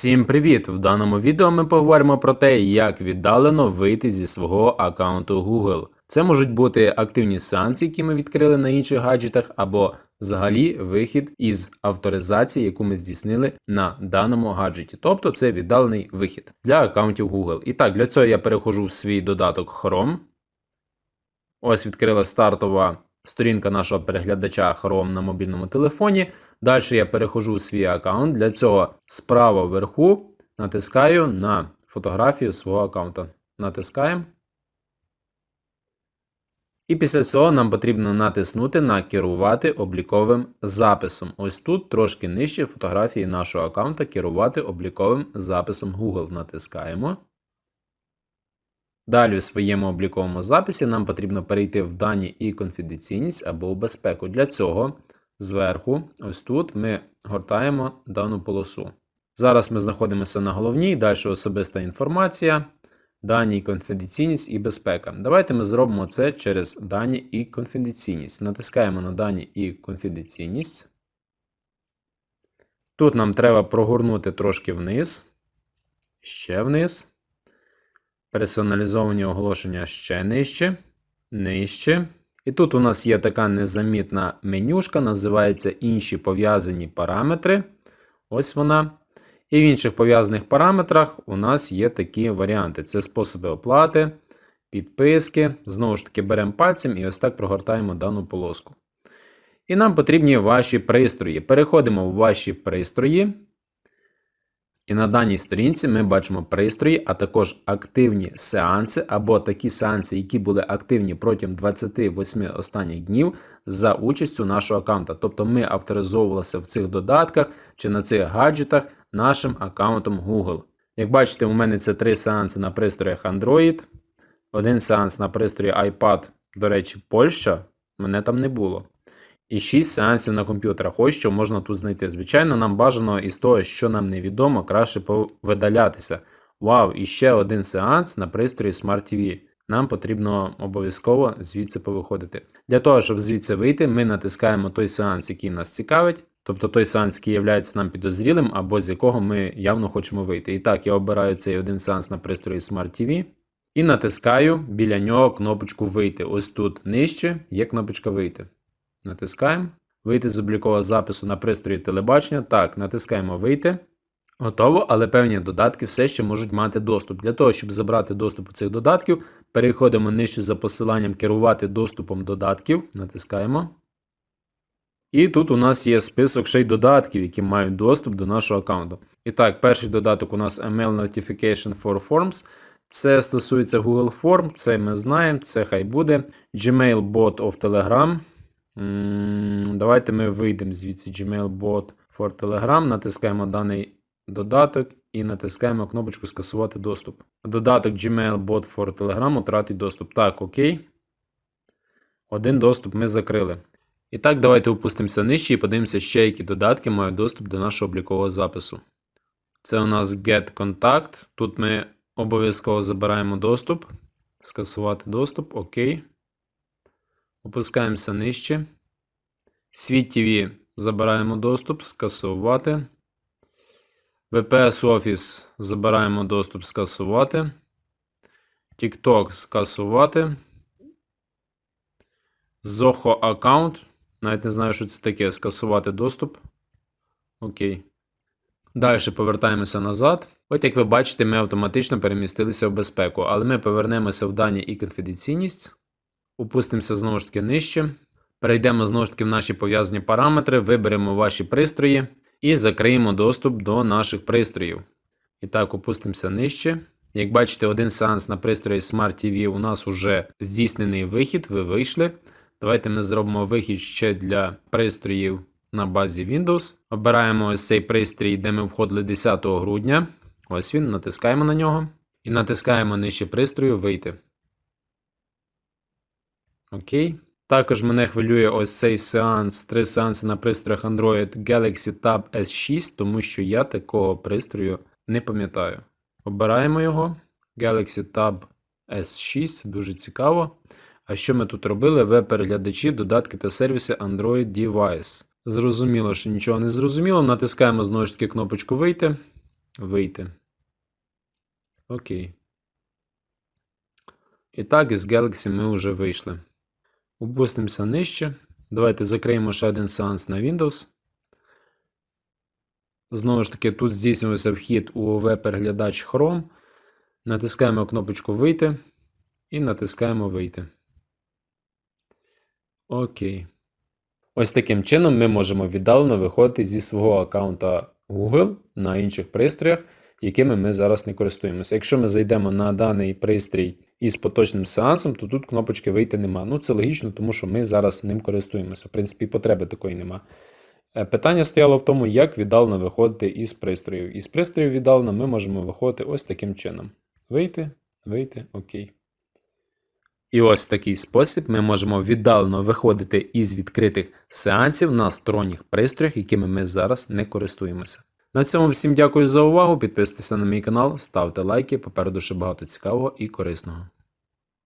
Всім привіт! В даному відео ми поговоримо про те, як віддалено вийти зі свого аккаунту Google. Це можуть бути активні сеанси, які ми відкрили на інших гаджетах, або взагалі вихід із авторизації, яку ми здійснили на даному гаджеті. Тобто це віддалений вихід для аккаунтів Google. І так, для цього я переходжу в свій додаток Chrome. Ось відкрила стартова сторінка нашого переглядача Chrome на мобільному телефоні. Далі я переходжу у свій аккаунт. Для цього справа вверху натискаю на фотографію свого аккаунта. Натискаємо. І після цього нам потрібно натиснути на керувати обліковим записом. Ось тут трошки нижче фотографії нашого аккаунта керувати обліковим записом Google. Натискаємо. Далі у своєму обліковому записі нам потрібно перейти в дані і конфіденційність або в безпеку. Для цього зверху, ось тут, ми гортаємо дану полосу. Зараз ми знаходимося на головній, далі особиста інформація, дані, і конфіденційність і безпека. Давайте ми зробимо це через дані і конфіденційність. Натискаємо на дані і конфіденційність. Тут нам треба прогорнути трошки вниз, ще вниз. Персоналізовані оголошення ще нижче, нижче. І тут у нас є така незамітна менюшка, називається інші пов'язані параметри. Ось вона. І в інших пов'язаних параметрах у нас є такі варіанти: це способи оплати, підписки. Знову ж таки, беремо пальцем і ось так прогортаємо дану полоску. І нам потрібні ваші пристрої. Переходимо в ваші пристрої. І на даній сторінці ми бачимо пристрої, а також активні сеанси або такі сеанси, які були активні протягом 28 останніх днів за участю нашого аккаунта. Тобто ми авторизовувалися в цих додатках чи на цих гаджетах нашим аккаунтом Google. Як бачите, у мене це три сеанси на пристроях Android, один сеанс на пристрої iPad, до речі, Польща, мене там не було. І 6 сеансів на комп'ютерах. Ось що можна тут знайти. Звичайно, нам бажано із того, що нам невідомо, краще повидалятися. Вау, і ще один сеанс на пристрої Smart TV. Нам потрібно обов'язково звідси повиходити. Для того, щоб звідси вийти, ми натискаємо той сеанс, який нас цікавить. Тобто той сеанс, який є нам підозрілим, або з якого ми явно хочемо вийти. І так, я обираю цей один сеанс на пристрої Smart TV і натискаю біля нього кнопочку Вийти. Ось тут нижче є кнопочка Вийти. Натискаємо. Вийти з облікового запису на пристрої телебачення. Так, натискаємо Вийти. Готово, але певні додатки все ще можуть мати доступ. Для того, щоб забрати доступ у цих додатків, переходимо нижче за посиланням керувати доступом додатків. Натискаємо. І тут у нас є список ще й додатків, які мають доступ до нашого аккаунту. І так, перший додаток у нас ML Notification for Forms. Це стосується Google Form, це ми знаємо, це хай буде. Gmail Bot of Telegram. Давайте ми вийдемо звідси Gmail Bot for Telegram, натискаємо даний додаток і натискаємо кнопочку Скасувати доступ. Додаток Gmail Bot for Telegram втратить доступ. Так, окей. Один доступ ми закрили. І так, давайте опустимося нижче і подивимося, ще які додатки мають доступ до нашого облікового запису. Це у нас Get Contact. Тут ми обов'язково забираємо доступ. Скасувати доступ. Окей. Опускаємося нижче. Світ TV забираємо доступ, скасувати. VPS Office забираємо доступ, скасувати. TikTok скасувати. Zoho аккаунт. Навіть не знаю, що це таке. Скасувати доступ. Окей. Далі повертаємося назад. От як ви бачите, ми автоматично перемістилися в безпеку, але ми повернемося в дані і конфіденційність. Опустимося знову ж таки нижче. Перейдемо знову ж таки в наші пов'язані параметри, виберемо ваші пристрої і закриємо доступ до наших пристроїв. І так, опустимося нижче. Як бачите, один сеанс на пристрої Smart TV у нас вже здійснений вихід, ви вийшли. Давайте ми зробимо вихід ще для пристроїв на базі Windows. Обираємо ось цей пристрій, де ми входили 10 грудня. Ось він, натискаємо на нього. І натискаємо нижче пристрою Вийти. Окей. Також мене хвилює ось цей сеанс, три сеанси на пристроях Android Galaxy Tab S6, тому що я такого пристрою не пам'ятаю. Обираємо його. Galaxy Tab S6, дуже цікаво. А що ми тут робили? Веб-переглядачі, додатки та сервіси Android Device. Зрозуміло, що нічого не зрозуміло. Натискаємо знову ж таки кнопочку Вийти. вийти. Окей. І так, із Galaxy ми вже вийшли. Опустимося нижче. Давайте закриємо ще один сеанс на Windows. Знову ж таки, тут здійснювався вхід у веб-переглядач Chrome. Натискаємо кнопочку Вийти і натискаємо Вийти. Окей. Ось таким чином ми можемо віддалено виходити зі свого аккаунта Google на інших пристроях, якими ми зараз не користуємося. Якщо ми зайдемо на даний пристрій із поточним сеансом, то тут кнопочки вийти нема. Ну, це логічно, тому що ми зараз ним користуємося. В принципі, потреби такої нема. Е, Питання стояло в тому, як віддалено виходити із пристроїв. Із пристроїв віддалено ми можемо виходити ось таким чином. Вийти, вийти, окей. І ось в такий спосіб ми можемо віддалено виходити із відкритих сеансів на сторонніх пристроях, якими ми зараз не користуємося. На цьому всім дякую за увагу. Підписуйтеся на мій канал, ставте лайки. Попереду ще багато цікавого і корисного.